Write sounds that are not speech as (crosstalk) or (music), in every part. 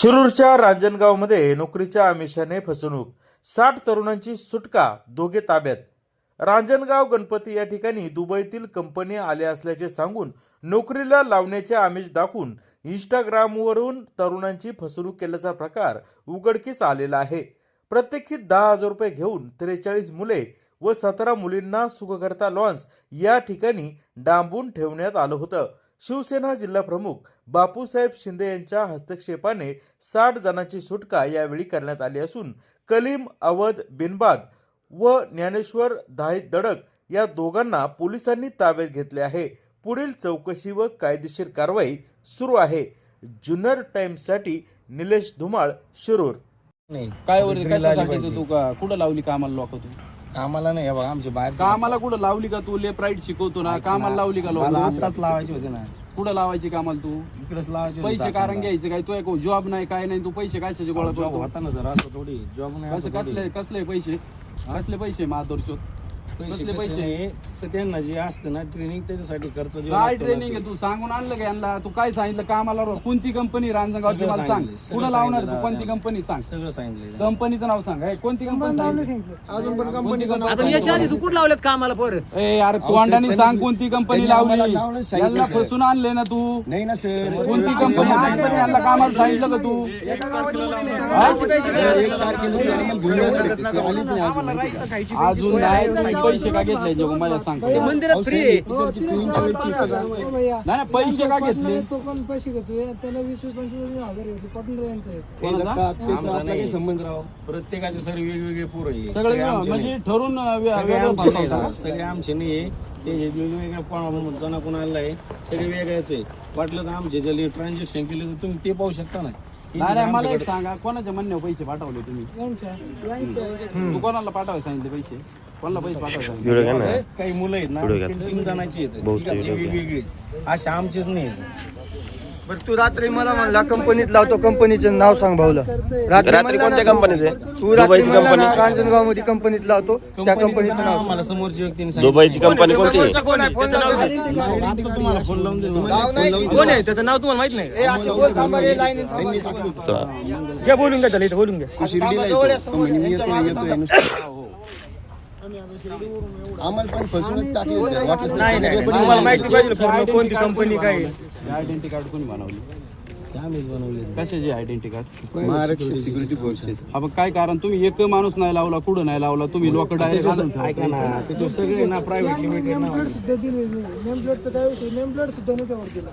शिरूरच्या रांजणगावमध्ये नोकरीच्या आमिषाने फसवणूक. साठ तरुणांची सुटका दोघे ताब्यात. रांजणगाव गणपती या ठिकाणी दुबईतील कंपनी आल्या असल्याचे सांगून नोकरीला लावण्याचे आमिष दाखवून इंस्टाग्रामवरून तरुणांची फसवणूक केल्याचा प्रकार उघडकीस आलेला आहे. प्रत्येकी दहा हजार रुपये घेऊन त्रेचाळीस मुले व सतरा मुलींना सुखकर्ता लॉन्स या ठिकाणी डांबून ठेवण्यात आलं होतं. शिवसेना जिल्हा प्रमुख बापूसाहेब शिंदे यांच्या हस्तक्षेपाने साठ जणांची सुटका यावेळी करण्यात आली असून कलीम अवध बिनबाद व ज्ञानेश्वर दाहिद दडक या दोघांना पोलिसांनी ताब्यात घेतले आहे. पुढील चौकशी व कायदेशीर कारवाई सुरू आहे. जुन्नर टाइम्ससाठी निलेश धुमाळ शिरूर. नाही काय वरील काय सांगितलं तू का? कुठं लावली कामाला लोक तू कामाला नाही हे बघा आमचे बाहेर कामाला कुठं लावली का तू? लेप राईट शिकवतो ना. कामाला लावली का मला लोक लावायचे होते ना. कुठं लावायची कामाला तू? इकडेच लावायचे होते पैसे कारण. घ्यायचे काय? तू एक जॉब नाही काय नाही तू पैसे कशाचे गोळा जॉब करतो? होता ना सर असं थोडी. जॉब नाही असं. कसले कसले पैसे? कसले पैसे माधुरचोत कसले पैसे? तर त्यांना जे असतं ना ट्रेनिंग त्याच्यासाठी खर्च जे काय लागतो ना ट्रेनिंग ते. आहे? तू सांगून आणलं का यांना? तू काय सांगितलं? कामाला रो- कोणती कंपनी रांजणगावची सगळं मला सांग. सांगितलं, सगळं कुठं लावणार तू? सांगितलं कोणती दादा. कंपनी सांग? सगळं सांगितलं कंपनीचं नाव सांग. कोणती कंपनी अजून पण कंपनीचं नाव आता सांग. याच्या आधी तू कुठं लावलेत कामाला पोर? ए यार तू अंडाने सांग कोणती कंपनी त्यांनी लावली. नाव सांगितलं, यांना. फसून आणले ना तू. नाही ना सर. कोणती कंपनी कंपनी यांना कामाला सांगितलं का तू? एक तारखेला आम्हाला घेऊन यायचं होतं. ते आलीच नाही अजून? अजून नाही तुम्ही पैसे का घेतले जगू मला सांग ते मंदिरात फ्री आहे. नाही नाही, पैसे का घेतले तो पण पैसे घेतोय त्याला वीस वीस पंचवीस हजार घेतो पाटील यांचं आहे. ते कोणाचा? दत्ता, त्याचा आमचा आपला नाही. काही संबंध राव प्रत्येकाचे सर वेगवेगळे पोरं आहे. सगळे सगळे आमचे म्हणजे नाही. ठरून अं, वे- सगळे वेगळं आमचे नाही फसवता दादा. का? सगळे आमचे नाही आहे. ते हे वेगवेगळ्या जना कोणाला आहे सगळे वेगळेच आहे वाटलं तर आमचे जे ट्रान्झॅक्शन केले तर तुम्ही ते पाहू शकता ना नाही नाही मला एक सांगा कोणाच्या म्हणण्यावर पैसे पाठवले तुम्ही यांच्या तू कोणाला पाठवायला सांगितले पैसे कोणाला पैसे काही मुलं आहेत ना तीन तीन जणांची आहेत. तिघांची वेगवेगळी असे आमचेच नाही आहेत. बरं तू रात्री मला म्हणला कंपनीत लावतो कंपनीचं नाव सांग भाऊला. रात्री कोणत्या कंपनीत तू रात्री म्हणला ना रांजणगावमध्ये कंपनीत लावतो त्या कंपनीचं नाव सांग. आम्हाला समोरची व्यक्तीने दुबईची कंपनी कोणती? आता तुम्हाला फोन लावून देतो कोण आहे? त्याचं नाव तुम्हाला माहीत नाही. ए, बोल, थांबा रे. घ्या बोलून घ्या त्याला इथं बोलून घ्या. तो शिर्डीला येतो. तो म्हणे, मी येतोय, येतोय नुसतं. आम्हाला पण फसवणूक टाकली सर वाटलं नाही नाही. तुम्हाला माहिती पाहिजे पूर्ण कोणती कंपनी काय? आहे. आयडेंटिटी कार्ड कोणी बनवली? कशाची कार्ड महाराष्ट्र सिक्युरिटी फोर्स हा मग काय कारण? तुम्ही एक माणूस नाही लावला कुठं नाही लावला? तुम्ही लोक डायरेक्ट आणून ठेवता. ऐका ना त्याच्यावर सगळे ना प्रायव्हेट लिमिटेड ना नेमप्लेट सुद्धा काय विषय? नेमप्लेट सुद्धा नाही त्यावर दिला.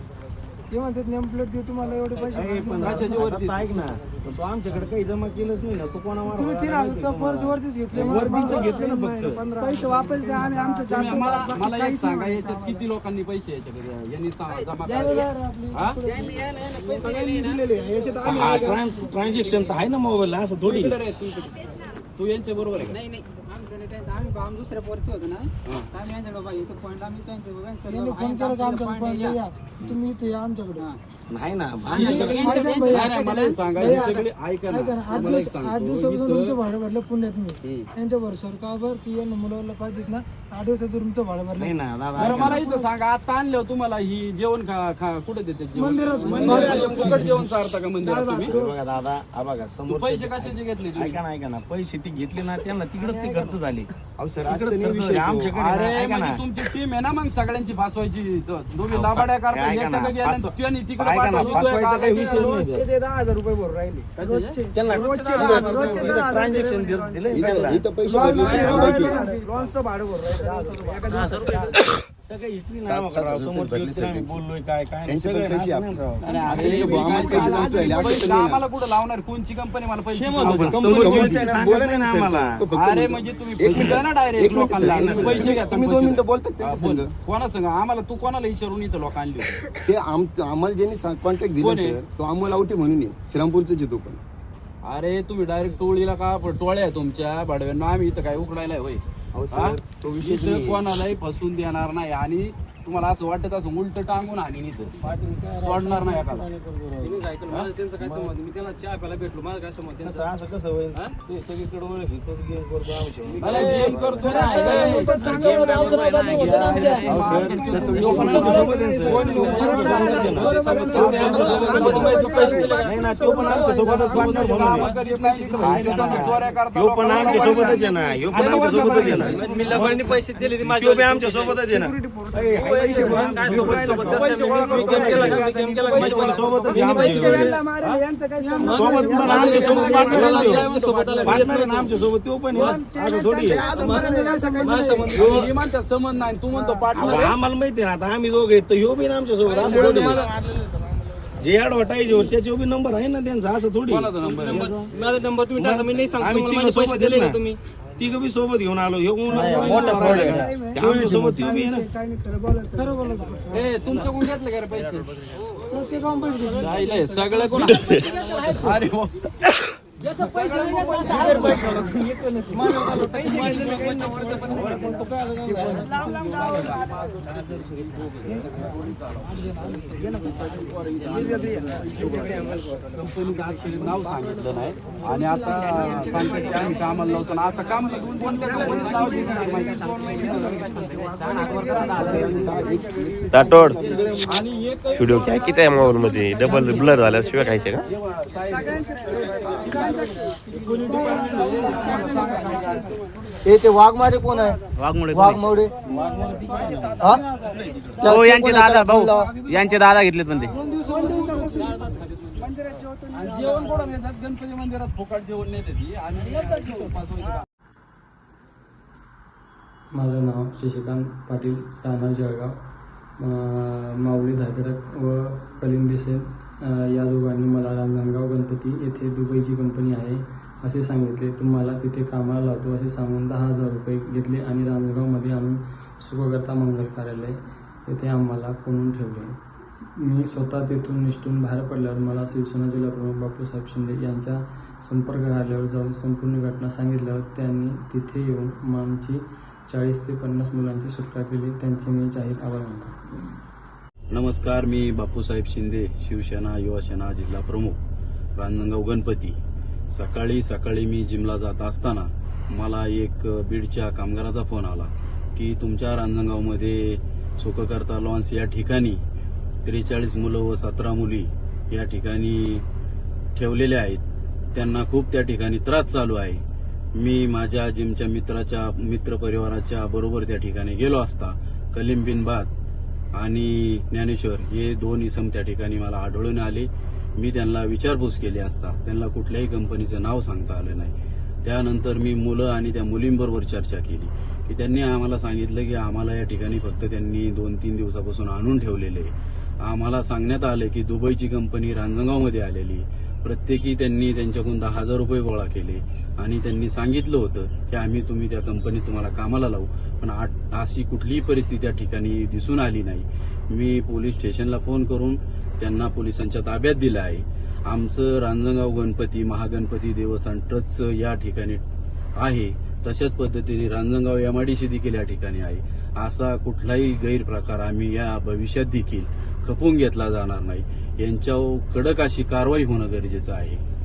ते म्हणतात नेमप्लेट दे तुम्हाला एवढे पैसे पण कशाची वरती? आता ऐक ना पण तो आमच्याकडे काही जमा केलंच नाही ना तो कोणा तुम्ही तीन हजार परत वरतीच घेतले वरतीच घेतले ना फक्त. पैसे वापस द्या आम्ही आमचं तुम्ही जातो मला बाकी मला एक काहीच सांगा नाही याच्यात किती लोकांनी पैसे याच्याकडे यांनी सा- जमा द्यायला केले? तयार आहे आपली. हा? सगळ्यांनी दिलेले आहे. याच्यात आम्ही ट्रान्झॅक्शन तर आहे ना मोबाईल असं थोडी इकडे रे, तू इकडे. तू यांच्या बरोबर आहे का? त्यांचं आम्ही आम्ही दुसऱ्या पोरचं होतं ना तर आम्ही इथं पॉईंट आम्ही त्यांच्या फोन केला आमच्याकडे. तुम्ही इथे या आमच्याकडे. नाही ना आठ दिवसापासून तुमचं भाडं भरलं पुण्यात मी. हम्म. यांच्या भरोश्यावर का बरं की यांना मुलाला पाहिजेत ना? आठ दिवसाचं तुमचं भाडं भरलं. नाही ना दादा बरं मला इथं सांगा आता आणलं तुम्हाला ही जेवण खा खा कुठे देते जेवण? मंदिरात. मंदिरात फुकट जेवण चारता का मंदिरात तुम्ही? हे बघा दादा बघा तू समोर पैसे कशाचे घेतले तुम्ही? ऐका ना ऐका ना पैसे ती घेतले ना त्यांना तिकडच ते खर्च झाले. आमच्याकडे म्हणजे तुमची टीम आहे ना मग सगळ्यांची फासवायची दोघी लाबाड्या करता तिकडे ऐका ना, पाठवली, तू फासवायचा एका काही विषयच नाही रोजचे ते दहा हजार रुपये भरून राहिले? त्यांना रोजचे दहा हजार, रोजचे दहा हजार ट्रान्झॅक्शन दिलं त्यांना. इथं पैसे भरले. लॉन्सचं भाडं भरून राहिले दहा हजार रुपये. एका दिवसाचं. सगळं हिस्ट्री सात- नाही सात राव हजार समोर रुपये भरले आम्ही सर बोललोय काय काय नाही त्यांचे पण सगळं पैसे असं नाही राव अरे, असं अरे, नाही की बुवा, आम्हाला पैसे असं. आम्हाला कुठं लावणार कोणची कंपनी मला पैसे नाही ना सर. आम्हाला. तो फक्त अरे बोलतो. म्हणजे तुम्ही एक ना डायरेक्ट मिनिट लोकांना. पैसे घ्या तुम्ही दोन मिनिटं बोलतात त्यांच्या बोल. संग. कोणा सांग आम्हाला तू कोणाला विचारून इथं लोक आणली होती? ते आम- आम्हाला ज्यांनी कॉन्ट्रॅक्ट दिले कोण आहे? सर तो अमोल आवटे म्हणून आहे श्रीरामपूरचे तो पण अरे तुम्ही डायरेक्ट टोळीला का पण टोळ्या आहे तुमच्या? भाडव्यांना आम्ही इथं काय उकडायला होय. हा? इथं कोणालाही फसवून देणार नाही. आणि तुम्हाला असं वाटत असं उलट टांगून आणि इथं सोडणार नाही मला त्यांचं काय मी त्यांना चहा प्यायला भेटलो माझं काय संबंध कसं त्यांचा असं कसं होईल ते सगळीकडे ओळख गेम करतो आमच्या मला गेम करतो ना. नाही ना तो पण आमच्या सोबतच partner म्हणून आहे. चोऱ्या करता ह्यो पण आमच्या सोबतच आहे ना ह्यो पण आमच्या सोबतच आहे ना मी लबाडीने पैसे दिले आमच्या सोबतच आहे ना आमच्या. सोबत तो पण थोडी संबंध नाही तू म्हणतो पार्टनर आम्हाला माहिती आहे ना आता आम्ही दोघे तर ह्यो बी आमच्यासोबत. जे ऍडव्हर्टाईज वर त्याचे बी नंबर आहे ना त्यांचा असं थोडी? माझा नंबर तुम्ही टाका मी नाही सांगतो आम्ही तुम्हाला तिघं सोबत बी सोबत घेऊन आलो. ह्यो कोण आमच्यासोबत त्यो बी आहे ना? खरं ए तुमच्याकडून घेतले का रे पैसे ते काम पैसे घेतले. जायलंय, सगळं कोण (laughs) अरे वा. कंपनीचं नाव सांगितलं नाही. आणि आता सांगतात की आम्ही कामाला लावतो ना आता कामाला दोन माहिती. राठोड व्हिडिओ काय किती आहे मोबाईल मध्ये? डबल ब्लर झाल्याशिवाय खायचे का? हे ते वाघमारे कोण आहे? वाघमोडे वाघमोडे? हा? हो यांचे? दादा. भाऊ. यांचे दादा घेतलेत पण ते. जेवण कोण गणपती मंदिरात फुकट जेवण आणि माझं नाव शशिकांत पाटील राहणार जळगाव. माऊली धातरक व कलिंग बेसेन अं, या दोघांनी मला रांजणगाव गणपती येथे दुबईची कंपनी आहे असे सांगितले. तुम्हाला तिथे कामाला लावतो असे सांगून दहा हजार रुपये घेतले आणि रांजणगावमध्ये आणून सुखकर्ता मंगल कार्यालय येथे आम्हाला कोणून ठेवले? मी स्वतः तेथून निष्ठून बाहेर पडल्यावर मला शिवसेना जिल्हाप्रमुख बापूसाहेब शिंदे यांच्या संपर्क कार्यालयावर जाऊन संपूर्ण घटना सांगितल्यावर त्यांनी तिथे येऊन आमची चाळीस ते पन्नास मुलांची सुटका केली. त्यांचे मी जाहीर आभार मानतो. नमस्कार मी बापूसाहेब शिंदे शिवसेना युवासेना जिल्हा प्रमुख रांजणगाव गणपती. सकाळी सकाळी मी जिमला जात असताना मला एक बीडच्या कामगाराचा फोन आला की तुमच्या रांजणगावमध्ये सुखकर्ता लॉन्स या ठिकाणी त्रेचाळीस मुलं व सतरा मुली या ठिकाणी ठेवलेल्या आहेत. त्यांना खूप त्या ठिकाणी त्रास चालू आहे. मी माझ्या जिमच्या मित्राच्या मित्र परिवाराच्या बरोबर त्या ठिकाणी गेलो असता. कलिम बिन बाद आणि ज्ञानेश्वर हे दोन इसम त्या ठिकाणी मला आढळून आले. मी त्यांना विचारपूस केली असता. त्यांना कुठल्याही कंपनीचं नाव सांगता आलं नाही. त्यानंतर मी मुलं आणि त्या मुलींबरोबर चर्चा केली. की त्यांनी आम्हाला सांगितलं की आम्हाला या ठिकाणी फक्त त्यांनी दोन तीन दिवसापासून आणून ठेवलेले आहे. आम्हाला सांगण्यात आलं की दुबईची कंपनी रांजणगावमध्ये आलेली प्रत्येकी त्यांनी त्यांच्याकडून दहा हजार रुपये गोळा केले. आणि त्यांनी सांगितलं होतं की आम्ही तुम्ही त्या कंपनीत तुम्हाला कामाला लावू. पण आ- अशी कुठलीही परिस्थिती त्या ठिकाणी दिसून आली नाही. मी पोलीस स्टेशनला फोन करून त्यांना पोलिसांच्या ताब्यात दिलं आहे. आमचं रांजणगाव गणपती महागणपती देवस्थान ट्रस्टचं या ठिकाणी आहे. तशाच पद्धतीने रांजणगाव एमआयडीसी देखील या ठिकाणी आहे. असा कुठलाही गैरप्रकार आम्ही या भविष्यात देखील खपून घेतला जाणार नाही. यांच्यावर कडक अशी कारवाई होणं गरजेचं आहे.